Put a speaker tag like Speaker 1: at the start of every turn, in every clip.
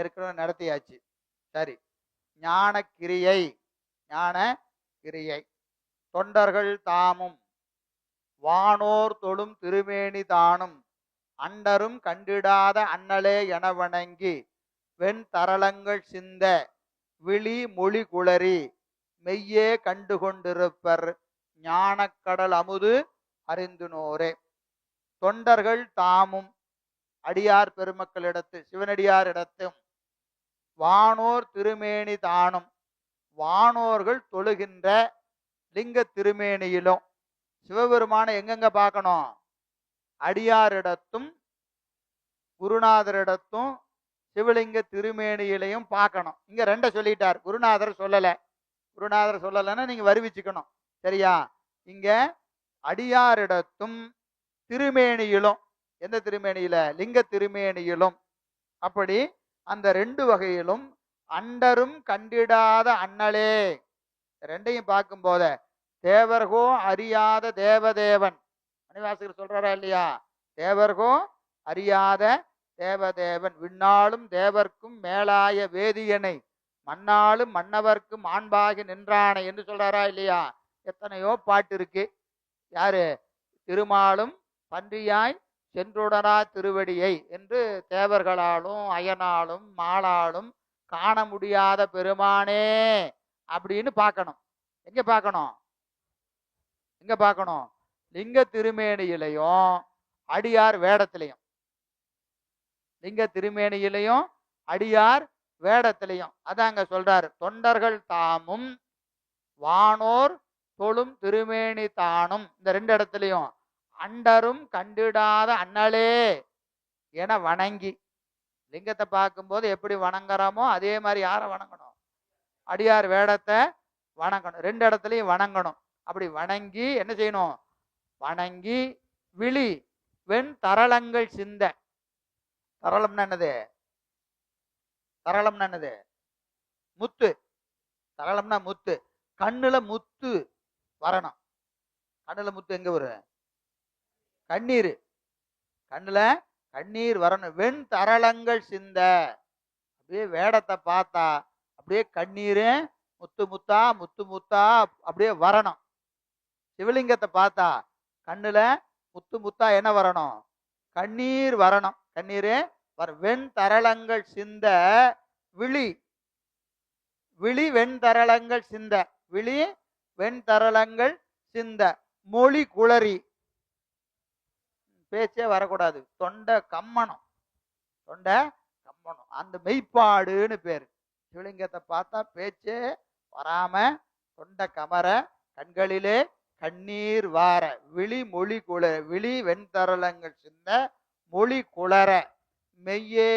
Speaker 1: ஏற்கனவே நடத்தியாச்சு. சரி. ஞான கிரியை ஞான கிரியை தொண்டர்கள் தாமும் வானோர் தொழும் திருமேனி தானும் அண்டரும் கண்டிடாத அண்ணலே என வணங்கி வெண் தரளங்கள் சிந்த விழி மொழி குளறி மெய்யே கண்டு கொண்டிருப்பர் ஞானக்கடல் அமுது அறிந்துனோரே தொண்டர்கள் தாமும் அடியார் பெருமக்களிடத்து சிவனடியாரிடத்தும் வானோர் திருமேனி தானும். வானோர்கள் தொழுகின்ற லிங்க திருமேனியிலும். சிவபெருமானை எங்கெங்க பார்க்கணும்? அடியாரிடத்தும் குருநாதரிடத்தும் சிவலிங்க திருமேனியிலையும் பார்க்கணும். இங்க ரெண்ட சொல்லிட்டார். குருநாதர் சொல்லலை. குருநாதர் சொல்லலைன்னா நீங்க வருவிச்சுக்கணும். சரியா? இங்க அடியாரிடத்தும் திருமேனியிலும். எந்த திருமேனியில? லிங்க திருமேனியிலும். அப்படி அந்த ரெண்டு வகையிலும் அண்டரும் கண்டிடாத அண்ணலே. ரெண்டையும் பார்க்கும் போத தேவர்கோ அறியாத தேவதேவன். மணிவாசகர் சொல்றாரா இல்லையா? தேவர்கோ அறியாத தேவதேவன். விண்ணாலும் தேவர்க்கும் மேலாய வேதியனை. மண்ணாலும் மன்னவர்க்கும் ஆண்பாகி நின்றானை என்று சொல்றாரா இல்லையா? எத்தனையோ பாட்டு இருக்கு. யாரு? திருமாலும் பன்றியாய் சென்றுடரா திருவடியை என்று தேவர்களாலும் அயனாலும் மாளாலும் காண முடியாத பெருமானே அப்படின்னு பார்க்கணும். எங்க பார்க்கணும்? எங்க பார்க்கணும்? லிங்க திருமேனியிலையும் அடியார் வேடத்திலையும். லிங்க திருமேனியிலையும் அடியார் வேடத்திலையும். அதாங்க சொல்றாரு. தொண்டர்கள் தாமும் வானோர் தொழும் திருமேனி தானும். இந்த ரெண்டு இடத்துலையும் அண்டரும் கண்டிடாத அண்ணலே என வணங்கி லிங்கத்தை பார்க்கும்போது எப்படி வணங்குறோமோ அதே மாதிரி யாரை வணங்கணும்? அடியார் வேடத்தை வணங்கணும். ரெண்டு இடத்துலையும் வணங்கணும். அப்படி வணங்கி என்ன செய்யணும்? வணங்கி விழி வெண் தரளங்கள் சிந்த. தரளம்னா என்னது? தரளம்னா என்னது? முத்து. தரளம்னா முத்து. கண்ணுல முத்து வரணும். கண்ணுல முத்து எங்க வரும்? கண்ணீர். கண்ணில் கண்ணீர் வரணும். வெண் தரளங்கள் சிந்த. அப்படியே வேடத்தை பார்த்தா அப்படியே கண்ணீர் முத்து முத்தா முத்து முத்தா அப்படியே வரணும். சிவலிங்கத்தை பார்த்தா கண்ணில் முத்து முத்தா என்ன வரணும்? கண்ணீர் வரணும். கண்ணீர் வர வெண் தரளங்கள் சிந்த விழி. விழி வெண் தரளங்கள் சிந்த. விழி வெண் தரளங்கள் சிந்த. மொழி குளறி. பேச்சே வரக்கூடாது. தொண்டை கம்மனம் தொண்டை கம்மனம் அந்த மெய்ப்பாடுன்னு பேர். சிவலிங்கத்தை பார்த்தா பேச்சே வராம தொண்டை கமர கண்களிலே கண்ணீர் வார விழி மொழி குள விழி வெண்தரலங்கள் சிந்த மொழி குளர மெய்யே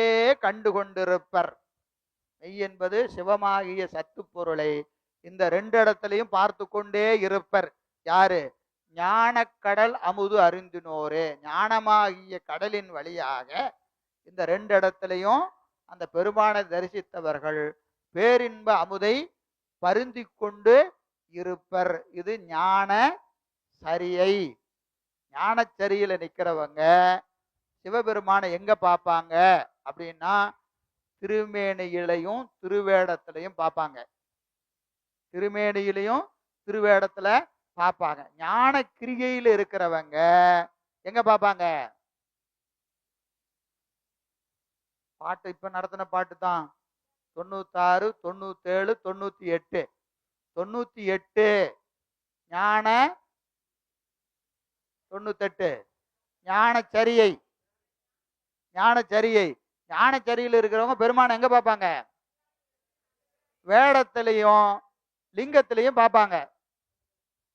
Speaker 1: கண்டு கொண்டிருப்பர் மெய் என்பது சிவமாகிய சத்து பொருளை இந்த ரெண்டு இடத்துலையும் பார்த்து கொண்டே இருப்பர். யாரு? ஞானக்கடல் அமுது அறிந்தினோரே. ஞானமாகிய கடலின் வழியாக இந்த ரெண்டு இடத்துலையும் அந்த பெருமானை தரிசித்தவர்கள் பேரின்ப அமுதை பருந்தி கொண்டு இருப்பர். இது ஞான சரியை. ஞானச்சரியில நிக்கிறவங்க சிவபெருமானை எங்க பார்ப்பாங்க அப்படின்னா திருமேனியிலையும் திருவேடத்திலையும் பார்ப்பாங்க திருமேனியிலையும் திருவேடத்துல பார்ப்பாங்க ஞான கிரிகையில இருக்கிறவங்க எங்க பார்ப்பாங்க பாட்டு இப்ப நடத்தின பாட்டு தான். தொண்ணூத்தாறு தொண்ணூத்தேழு தொண்ணூத்தி எட்டு தொண்ணூத்தி எட்டு ஞான தொண்ணூத்தெட்டு. ஞானச்சரியை. ஞானச்சரியை. ஞானச்சரியில் இருக்கிறவங்க பெருமானை எங்க பார்ப்பாங்க வேடத்திலையும் லிங்கத்திலையும் பார்ப்பாங்க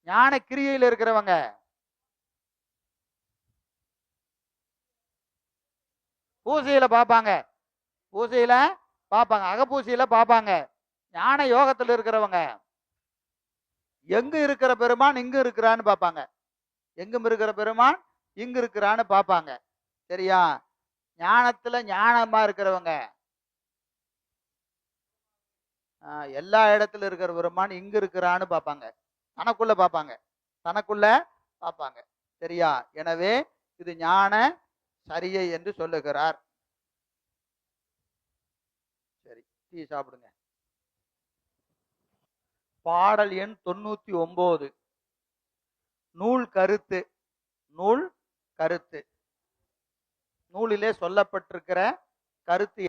Speaker 1: ஞான கிரியையில் இருக்கிறவங்க. பூசையில பார்ப்பாங்க. பூசையில பார்ப்பாங்க. அகப்பூசையில பார்ப்பாங்க. ஞான யோகத்துல இருக்கிறவங்க. எங்க இருக்கிற பெருமான் இங்க இருக்கிறான்னு பார்ப்பாங்க. எங்கும் இருக்கிற பெருமான் இங்க இருக்கிறான்னு பார்ப்பாங்க. சரியா? ஞானத்துல ஞானமா இருக்கிறவங்க. ஆஹ், எல்லா இடத்துல இருக்கிற பெருமான் இங்க இருக்கிறான்னு பார்ப்பாங்க. தனக்குள்ள பார்ப்பாங்க. தனக்குள்ள பார்ப்பாங்க. சரியா? எனவே இது ஞான சரியை என்று சொல்லுகிறார். சரி டீ சாப்பிடுங்க. பாடல் எண் தொண்ணூத்தி ஒன்பது நூல் கருத்து நூல் கருத்து. நூலிலே சொல்லப்பட்டிருக்கிற கருத்து